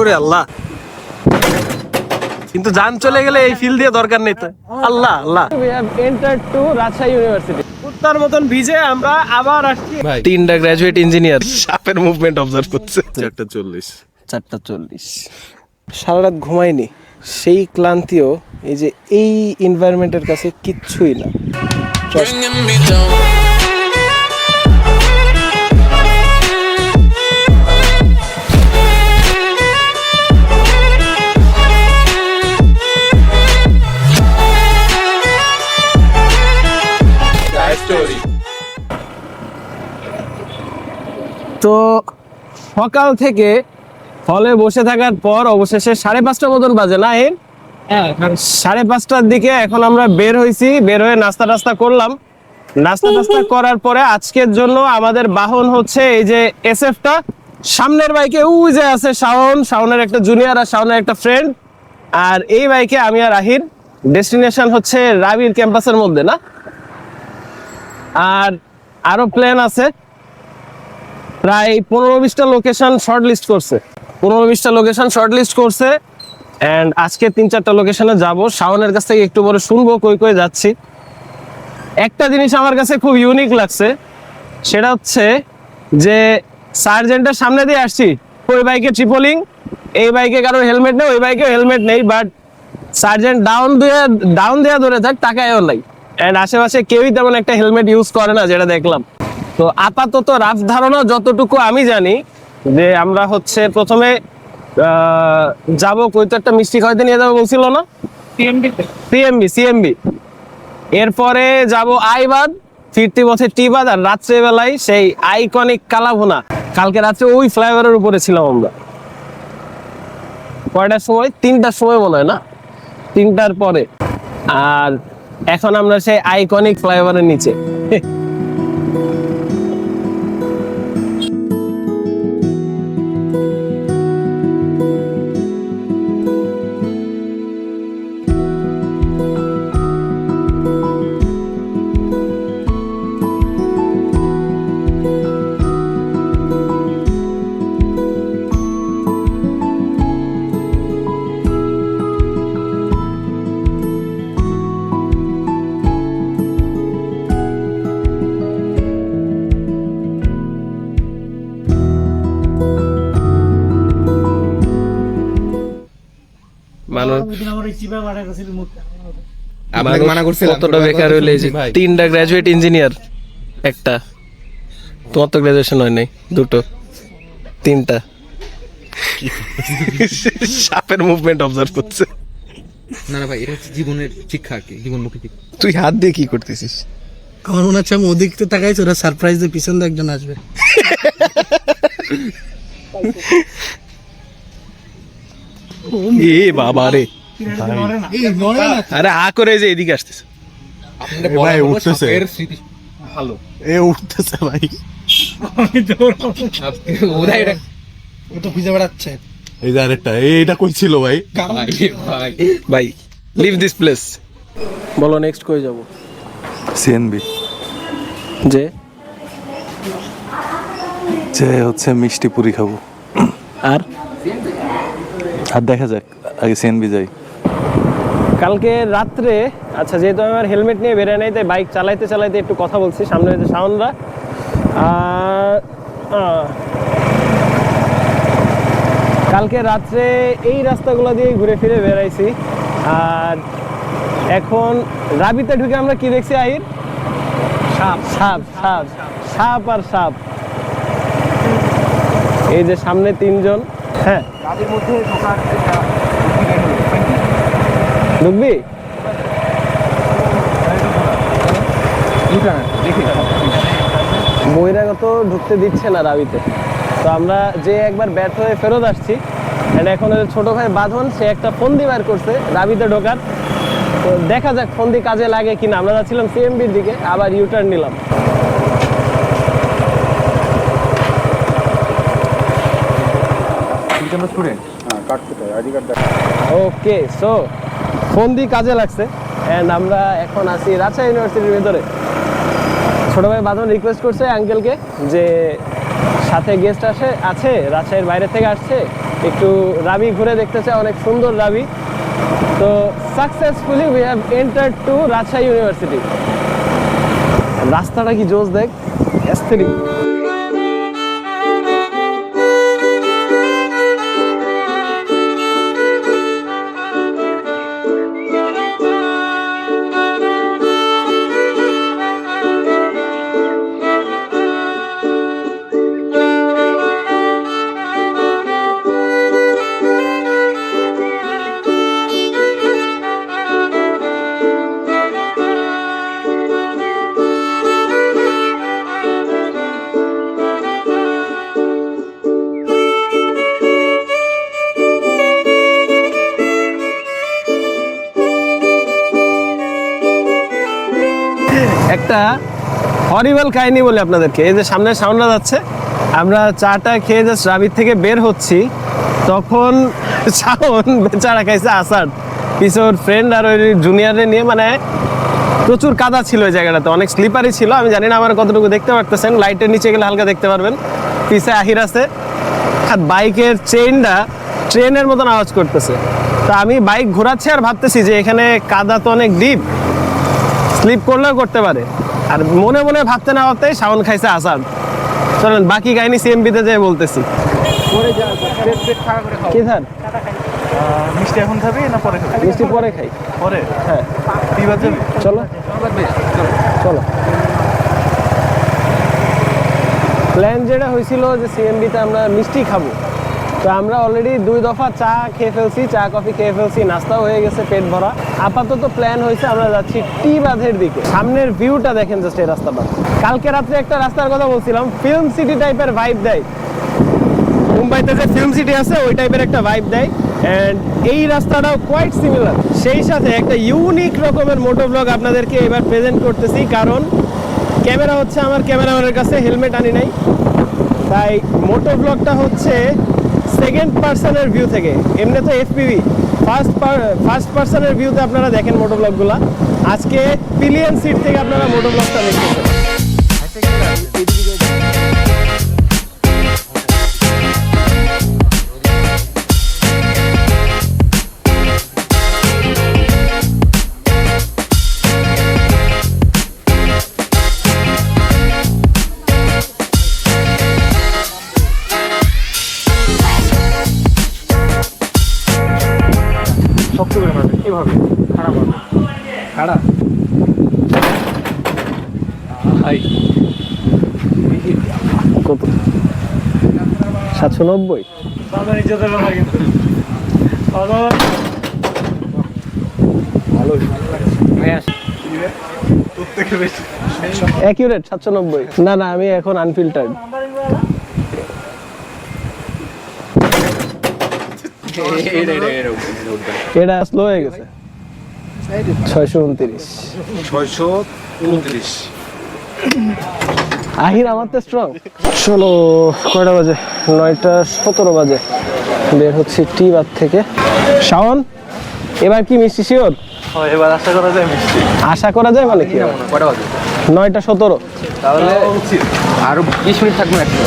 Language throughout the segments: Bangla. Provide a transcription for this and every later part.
ওরে আল্লাহ। কিন্তু যান চলে গেলে এই ফিল দিয়ে দরকার নেই তো। আল্লাহ আল্লাহ। We have entered to Rajshahi University. কুত্তার মতন ভিজে আমরা আবার আসছি। তিনটা গ্রাজুয়েট ইঞ্জিনিয়ার সাপের মুভমেন্ট অবজার্ভ করছে। চারটা চল্লিশ। চারটা চল্লিশ। সারা রাত ঘুমাইনি সেই ক্লান্তিও এই যে এই এনভায়রনমেন্টের কাছে কিচ্ছুই না। তো সকাল থেকে হলে বসে থাকার পর অবশেষে সাড়ে পাঁচটা মতন বাজে না এর সাড়ে পাঁচটার দিকে এখন আমরা বের হয়েছি বের হয়ে নাস্তা টাস্তা করলাম। নাস্তা টাস্তা করার পরে আজকের জন্য আমাদের বাহন হচ্ছে এই যে এসএফটা। সামনের বাইকে ওই যে আছে শাওন শাওনের একটা জুনিয়র আর শাওনের একটা ফ্রেন্ড আর এই বাইকে আমি আর আহির। ডেস্টিনেশন হচ্ছে রাবির ক্যাম্পাসের মধ্যে না? আর আরও প্ল্যান আছে। প্রায় পনেরো বিশটা লোকেশন শর্ট লিস্ট করছে। পনেরো বিশটা লোকেশন শর্ট লিস্ট করছে অ্যান্ড আজকে তিন চারটা লোকেশনে যাব। শাওনের কাছ থেকে একটু পরে শুনব, কই কই যাচ্ছি। একটা জিনিস আমার কাছে খুব ইউনিক লাগছে, সেটা হচ্ছে যে সার্জেন্টের সামনে দিয়ে আসছি, ওই বাইকে ট্রিপলিং এই বাইকে কারোর হেলমেট নেই, ওই বাইকে হেলমেট নেই বাট সার্জেন্ট ডাউন দিয়ে ডাউন দেওয়া ধরে থাক, টাকায়ও নাই। অ্যান্ড আশেপাশে কেউই তেমন একটা হেলমেট ইউজ করে না, যেটা দেখলাম। তো আপাতত রাফ ধারণা যতটুকু আমি জানি যে আমরা হচ্ছে প্রথমে যাব কই তো একটা মিষ্টি খাইতে নিয়ে যাব বলছিল না? সিএমবি সিএমবি এরপরে যাব আইবাদ ফিরতি পথে টিবাদ আর রাত্রেবেলায় সেই আইকনিক কালাভুনা। কালকে রাত্রে ওই ফ্লাইওভারের উপরে ছিলাম আমরা। কয়টার সময়? তিনটার সময় মনে হয় না? তিনটার পরে। আর এখন আমরা সেই আইকনিক ফ্লাইওভারের নিচে। আপনাকে মানা করছিলাম। কতটা বেকার হইলে যে তিনটা গ্রাজুয়েট ইঞ্জিনিয়ার একটা। তোমার তো গ্রাজুয়েশন হয় নাই দুটো। তিনটা। সাপের মুভমেন্ট অবজার্ভ করছে। না না ভাই এটা হচ্ছে জীবনের শিক্ষা আর কি জীবনমুখী শিক্ষা। তুই হাত দিয়ে কি করতেছিস? আমার মনে হচ্ছে আমি ওদিক তো তাকাইছি ওরা সারপ্রাইজ দিয়ে পিছন দিয়ে একজন আসবে। এ বাবা রে আরে হা করে যে এদিকে আসতেছে। ভাই, উঠতেছে। ভালো। এ উঠতেছে ভাই। ওরা এটা ও তো খুঁজে বেড়াচ্ছে। এই যে আরেকটা এইটা কই ছিল ভাই? ভাই ভাই। ভাই লিভ দিস প্লেস বলো নেক্সট কই যাব? সিএনবি যে? যে হচ্ছে মিষ্টি পুরি খাব। আর? আর দেখা যাক আগে সিএনবি যাই। কালকে রাত্রে আচ্ছা যেহেতু আমি আমার হেলমেট নিয়ে বেরোয় নাই তাই বাইক চালাইতে চালাইতে একটু কথা বলছি সামনে হয়েছে সাউন্ডরা। কালকে রাত্রে এই রাস্তাগুলো দিয়ে ঘুরে ফিরে বেড়াইছি। আর এখন রাবিতে ঢুকে আমরা কি দেখছি আহির? সাপ। সাপ সাপ সাপ আর সাপ। এই যে সামনে তিনজন। হ্যাঁ। ঢুকবি বহিরাগত ঢুকতে দিচ্ছে না রাবিতে। তো আমরা যে একবার ব্যর্থ হয়ে ফেরত আসছি and এখন ছোট ভাই বাঁধন সে একটা ফন্দি বার করছে রাবিতে ঢোকার। তো দেখা যাক ফন্দি কাজে লাগে কিনা। আমরা যাচ্ছিলাম সিএমবির দিকে আবার ইউটার্ন নিলাম। ওকে সো ফন্দি কাজে লাগছে। এন্ড আমরা এখন আছি রাজশাহী ইউনিভার্সিটির ভেতরে। ছোট ভাই বাঁধন রিকোয়েস্ট করছে আঙ্কেলকে যে সাথে গেস্ট আসে, আছে, রাজশাহীর বাইরে থেকে আসছে। একটু রাবি ঘুরে দেখতে অনেক সুন্দর রাবি। তো successfully we have enter to Rajshahi university. রাস্তাটা কি জোস দেখ এস্থেটিক একটা হরিবল কাহিনী বলি আপনাদেরকে। এই যে সামনে সাউন্ডটা যাচ্ছে, আমরা চাটা খেয়ে জাস্ট রাবির থেকে বের হচ্ছি। তখন শাওন বেচারা খাইছে পিছে ওর ফ্রেন্ড আর ওই জুনিয়রে নিয়ে মানে প্রচুর কাদা ছিল ওই জায়গাটাতে। অনেক স্লিপারি ছিল, আমি জানি না আমার কতটুকু দেখতে পারতেছেন। লাইটের নিচে গেলে হালকা দেখতে পারবেন। পিছে আহির আছে। আর বাইকের চেইনটা ট্রেনের মতন আওয়াজ করতেছে। তা আমি বাইক ঘোরাচ্ছি আর ভাবতেছি যে এখানে কাদা তো অনেক ডিপ স্লিপ করলেও করতে পারে। আর মনে মনে ভাবতে না ভাবতেই সাউন্ড খাইছে আসাদ। চলেন বাকি কাহিনী সিএমপিতে যেয়ে বলতেছি। কি স্যার? মিষ্টি এখন খাবি না পরে খাবি? মিষ্টি পরে খাই। পরে? হ্যাঁ। চলো। চলো। প্ল্যান যেটা হয়েছিল যে সিএমবিতে আমরা মিষ্টি খাব। তো আমরা অলরেডি দুই দফা চা খেয়ে ফেলছি, চা, কফি খেয়ে ফেলছি, নাস্তাও হয়ে গেছে, পেট ভরা। আপাতত প্ল্যান হয়েছে আমরা যাচ্ছি টি বাঁধের দিকে। সামনের ভিউটা দেখেন জাস্ট এই রাস্তাটা। কালকে রাত্রে একটা রাস্তার কথা বলছিলাম ফিল্ম সিটি টাইপের ভাইব দেয়। মুম্বাইতে যে ফিল্ম সিটি আছে, ওই টাইপের একটা ভাইব দেয়। অ্যান্ড এই রাস্তাটাও কোয়াইট সিমিলার সেই সাথে একটা ইউনিক রকমের মোটো ব্লগ আপনাদেরকে এবার প্রেজেন্ট করতেছি, কারণ ক্যামেরা হচ্ছে আমার, ক্যামেরাম্যানের কাছে হেলমেট আনি নাই। তাই মোটো ব্লগটা হচ্ছে সেকেন্ড পার্সনের ভিউ থেকে। এমনি তো এফপিভি ফার্স্ট ফার্স্ট পার্সনের ভিউতে আপনারা দেখেন মোটো ব্লগগুলো আজকে পিলিয়ন সিট থেকে আপনারা মোটোব্লগটা দেখতেছেন কত? সাতশো নব্বই? অ্যাকিউরেট সাতশো নব্বই। না না আমি এখন আনফিল্টার্ড। এটা স্লো হয়ে গেছে। ছয়শো উনত্রিশ। ছয়শো উনত্রিশ। আহির আমার তো স্ট্রং চলো কয়টা বাজে? নয়টা সতেরো বাজে। বের হচ্ছে টি বার থেকে। শাওন এবার কি মিষ্টি শিওর? এবার আশা করা যায় মিষ্টি। আশা করা যায় মানে কি? কয়টা বাজে? নয়টা সতেরো। তাহলে আরও বিশ মিনিট থাকবে একটা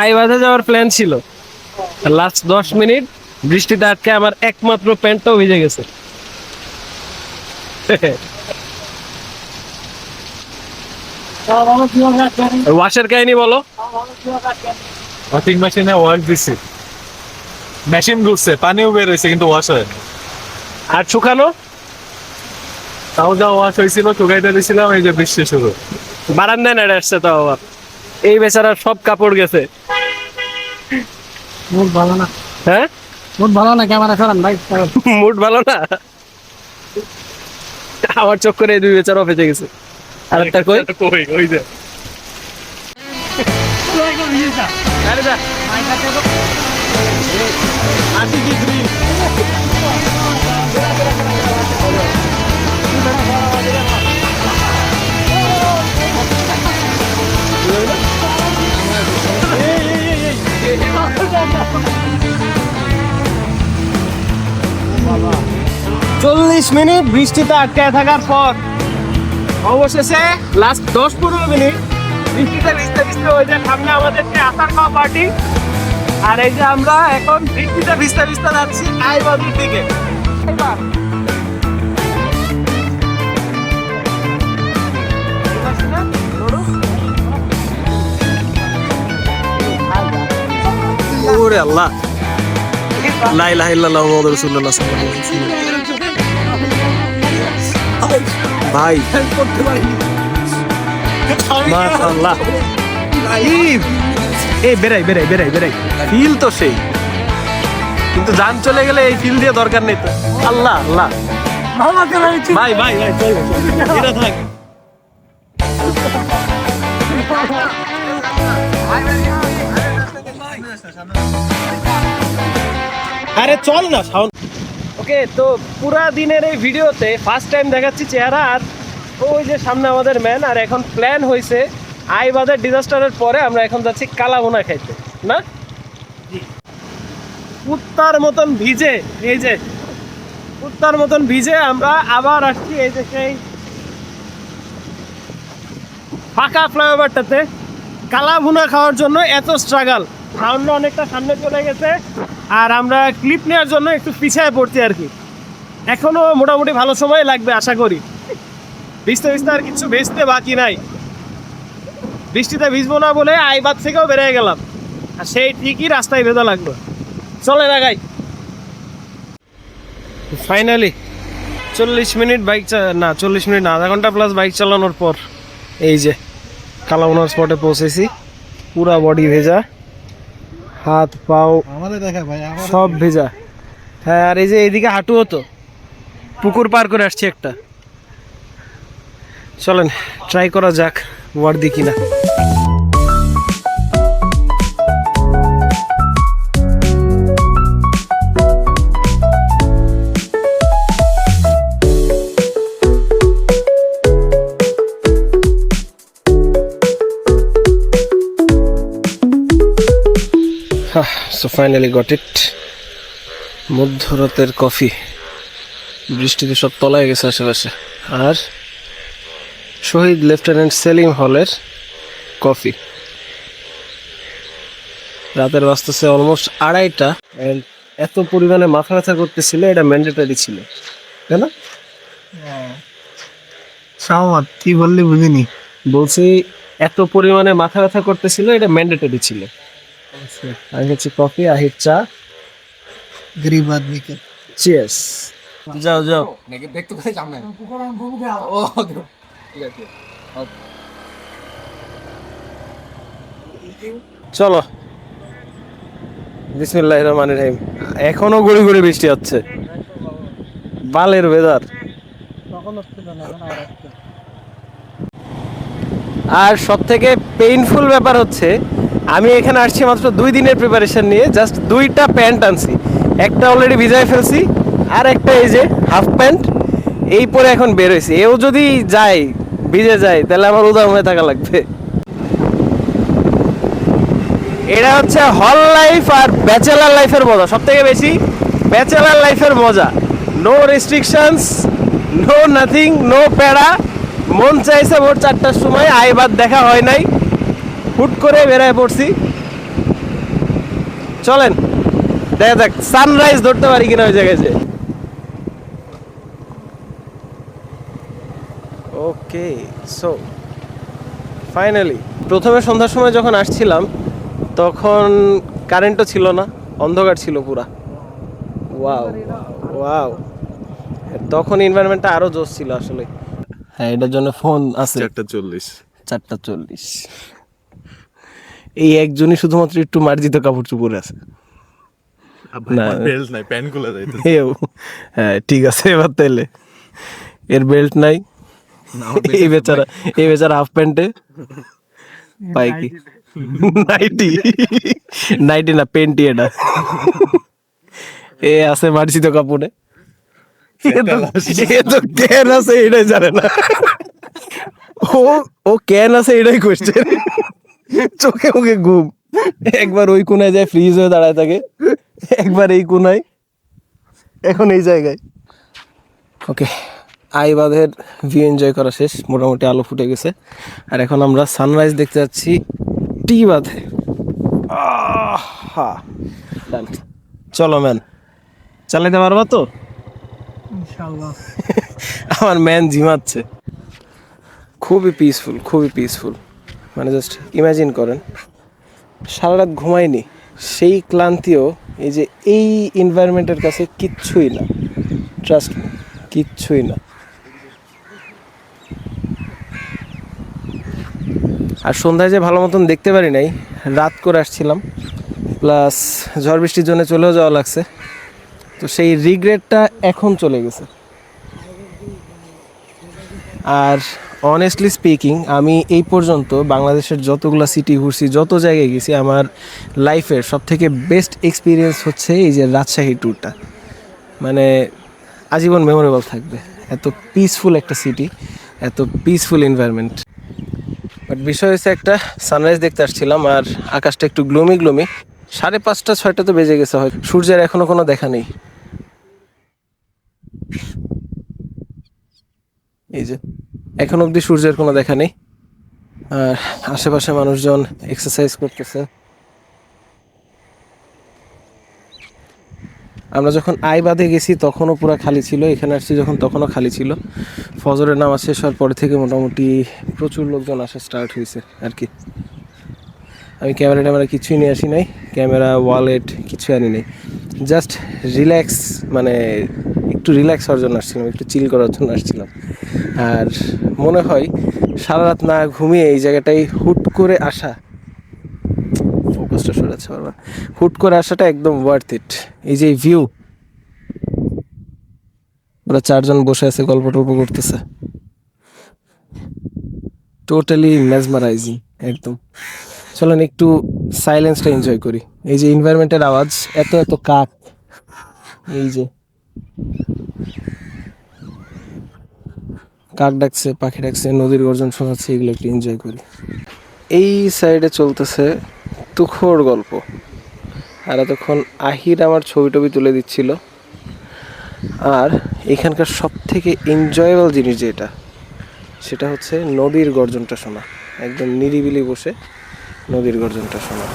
আইবাজে যাওয়ার প্ল্যান ছিল। লাস্ট দশ মিনিট বৃষ্টিতে আটকে আমার একমাত্র প্যান্টটাও ভিজে গেছে। ওয়াশের কাহিনী বলো। ওয়াশিং মেশিনে ওয়াশ দিছি। মেশিন ঘুরছে পানিও বের হয়েছে কিন্তু ওয়াশ হয় আর শুকানো তাও যা ওয়াশ হয়েছিল শুকাইতে দিয়েছিলাম এই যে বৃষ্টি শুরু। বারান্দায় নেড়ে আসছে তাও আবার। এই বেচারা সব কাপড় গেছে। মুড ভালো না। হ্যাঁ? মুড ভালো না ক্যামেরা সরান ভাই। মুড ভালো না? আমার চোখ করে দুই বেচার অফিসে গেছে। আর একটা কই কই? ওই যে। আরে যা। চল্লিশ মিনিট বৃষ্টিতে আটকায় থাকার পর অবশেষে লাস্ট দশ পনেরো মিনিট বৃষ্টিতে ভিজতে ভিজতে ওই যে সামনে আমাদের যে আসার খাওয়া পার্টি আর এই যে আমরা এখন বৃষ্টিতে ভিজতে ভিজতে যাচ্ছি আইবাদুর দিকে। ওরে আল্লাহ। লা ইলাহা ইল্লাল্লাহু মুহাম্মাদুর রাসূলুল্লাহ সাল্লাল্লাহু আলাইহি ওয়াসাল্লাম। ভাই। মাশাআল্লাহ। এ বেরাই বেরাই বেরাই বেরাই ফিল তো সেই। কিন্তু যান চলে গেলে এই ফিল দিয়ে দরকার নেই তো। আল্লাহ আল্লাহ। ভাই ভাই ভাই চল। এটা থাক। আরে চল না সাউন্ড। ওকে তো পুরা দিনের এই ভিডিওতে ফার্স্ট টাইম দেখাচ্ছি চেহারা আর ওই যে সামনে আমাদের ম্যান আর এখন প্ল্যান হয়েছে আইবাদের ডিজাস্টারের পরে আমরা এখন যাচ্ছি কালাবোনা খাইতে না? কুত্তার মতন ভিজে এই যে কুত্তার মতন ভিজে আমরা আবার আসছি এই যে সেই ফাঁকা ফ্লাইওভারটাতে। কালা ভুনা খাওয়ার জন্য এত স্ট্রাগল সাউন্ডটা অনেকটা সামনে চলে গেছে। আর আমরা ক্লিপ নেওয়ার জন্য একটু পিছিয়ে পড়ছি আর কি। এখনও মোটামুটি ভালো সময় লাগবে, আশা করি। ভিজতে ভিজতে আর কিছু ভেজতে বাকি নাই। বৃষ্টিতে ভিজবো না বলে আইবাদ থেকেও বেরিয়ে গেলাম। আর সেই ঠিকই রাস্তায় ভেজা লাগল। চলে লাগাই ফাইনালি চল্লিশ মিনিট বাইক না, চল্লিশ মিনিট না, আধা ঘণ্টা প্লাস বাইক চালানোর পর এই যে কালাউনার স্পটে পৌঁছেছি। পুরা বডি ভেজা। হাত পাও সব ভেজা। হ্যাঁ আর এই যে এইদিকে হাঁটুও তো। পুকুর পার করে আসছি একটা। চলেন ট্রাই করা যাক ওয়ার্দি কিনা। সো ফাইনালি গট ইট মধ্যরাতের কফি। বৃষ্টিতে সব তলায় গেছে আশেপাশে। আর শহীদ লেফটেন্যান্ট সেলিম হলের কফি। রাতের বাজতেছে অলমোস্ট আড়াইটা। অ্যান্ড এত পরিমাণে মাথা ব্যথা করতেছিল এটা ম্যান্ডেটারি ছিল। তাই না? সামাদ কি বললি বুঝিনি? বলছি এত পরিমাণে মাথা ব্যথা করতেছিল এটা ম্যান্ডেটরি ছিল। আমি হচ্ছে কফি আহির চা। গরিব আদমিকে চিয়ার্স যাও যাও। নাকি দেখতে পাচ্ছি সামনে? ও ঠিক আছে। চলো। বিসমিল্লাহ রহমান রহিম। এখনও গুড়ি গুড়ি বৃষ্টি হচ্ছে। বালের ওয়েদার আর সব থেকে পেইনফুল ব্যাপার হচ্ছে আমি এখানে আসছি মাত্র দুই দিনের প্রিপারেশন নিয়ে জাস্ট দুইটা প্যান্ট আনছি। একটা অলরেডি ভিজায় ফেলছি, আর একটা এই যে হাফ প্যান্ট এই পরে এখন বের হয়েছে। এও যদি যায়, ভিজে যায়, তাহলে আমার উদাম হয়ে থাকা লাগবে। এটা হচ্ছে হল লাইফ আর ব্যাচেলার লাইফের মজা। সব থেকে বেশি ব্যাচেলার লাইফের মজা। No restrictions no nothing no প্যারা। মন চাইছে ভোর চারটার সময় আইবাদ দেখা হয় নাই। হুট করে বেড়ায় পড়ছি। চলেন দেখা যাক সানরাইজ ধরতে পারি কিনা ওই জায়গায় যে। ওকে সো ফাইনালি প্রথমে সন্ধ্যার সময় যখন আসছিলাম তখন কারেন্টও ছিল না অন্ধকার ছিল পুরা। ওয়াও ওয়াও তখন এনভায়রনমেন্টটা আরও জোস ছিল আসলে। হ্যাঁ এটার জন্য ফোন আছে। চারটা চল্লিশ। চারটা চল্লিশ। এই একজনই শুধুমাত্র একটু মার্জিত কাপড় চুপড়ে আছে। না। বেল্ট নাই প্যান্ট খুলে হ্যাঁ ঠিক আছে এবার তাইলে। এর বেল্ট নাই। এই বেচারা এই বেচারা হাফ প্যান্টে পাই কি? নাইটি নাইটি না পেন্টি এটা। এ আছে মার্জিত কাপড়ে। এ তো- ক্যান আছে। এটাই জানে না। ও ও ক্যান আছে এটাই কোশ্চেন চোখে মুখে ঘুম। একবার ওই কোনায় যায় ফ্রিজ হয়ে দাঁড়ায় থাকে। একবার এই কোনায়। এখন এই জায়গায়। ওকে আইবাদের ভিউ এনজয় করা শেষ। মোটামুটি আলো ফুটে গেছে। আর এখন আমরা সানরাইজ দেখতে যাচ্ছি টি বাঁধে. চলো ম্যান চালাইতে পারবা তো? আমার ম্যান জিমাচ্ছে। খুবই পিসফুল খুবই পিসফুল মানে জাস্ট ইমাজিন করেন সারা রাত ঘুমাইনি সেই ক্লান্তিও এই যে এই এনভায়রনমেন্টের কাছে কিচ্ছুই না ট্রাস্ট কিচ্ছুই না। আর সন্ধ্যায় যে ভালো মতন দেখতে পারি নাই, রাত করে আসছিলাম প্লাস ঝড় বৃষ্টির জন্য চলেও যাওয়া লাগছে, তো সেই রিগ্রেটটা এখন চলে গেছে। আর অনেস্টলি স্পিকিং আমি এই পর্যন্ত বাংলাদেশের যতগুলো সিটি ঘুরছি, যত জায়গায় গেছি, আমার লাইফের সব থেকে বেস্ট এক্সপিরিয়েন্স হচ্ছে এই যে রাজশাহী ট্যুরটা মানে আজীবন মেমোরেবল থাকবে। এত পিসফুল একটা সিটি এত পিসফুল এনভায়রনমেন্ট বাট বিষয় হচ্ছে একটা সানরাইজ দেখতে আসছিলাম আর আকাশটা একটু গ্লুমি গ্লুমি সাড়ে পাঁচটা, ছয়টা তো বেজে গেছে হয়। সূর্যের এখনও কোনো দেখা নেই। এই যে। এখন অবধি সূর্যের কোনো দেখা নেই। আর আশেপাশে মানুষজন এক্সারসাইজ করতেছে। আমরা যখন আইবাদে গেছি, তখনও পুরো খালি ছিল। এখানে আসছি যখন, তখনও খালি ছিল। ফজরের নামাজ শেষ হওয়ার পরে থেকে মোটামুটি প্রচুর লোকজন আসা স্টার্ট হয়েছে আর কি আমি ক্যামেরা ট্যামেরা কিছুই নিয়ে আসি নাই। ক্যামেরা ওয়ালেট কিছু আনি নাই। জাস্ট রিল্যাক্স মানে একটু রিল্যাক্স হওয়ার জন্য আসছিলাম, একটু চিল করার জন্য আসছিলাম। আর মনে হয় সারা রাত না ঘুমিয়ে এই জায়গাটাই হুট করে আসা। ফোকাসটা সরাচ্ছে বারবার হুট করে আসাটা একদম ওয়ার্থ ইট এই যে ভিউ ওরা চারজন বসে আছে, গল্প টল্প করতেছে। টোটালি মেজমারাইজিং একদম। চলেন একটু সাইলেন্সটা এনজয় করি। এই যে এনভায়রনমেন্টের আওয়াজ, এত এত কাক এই যে। কাক ডাকছে, পাখি ডাকছে, নদীর গর্জন শোনাচ্ছে, এগুলো একটু এনজয় করি। এই সাইডে চলতেছে তুখোর গল্প। আর এতক্ষণ আহির আমার ছবি টবি তুলে দিচ্ছিল। আর এখানকার সব থেকে এনজয়েবল জিনিস যেটা, সেটা হচ্ছে নদীর গর্জনটা শোনা। একদম নিরিবিলি বসে নদীর গর্জনটা শোনা।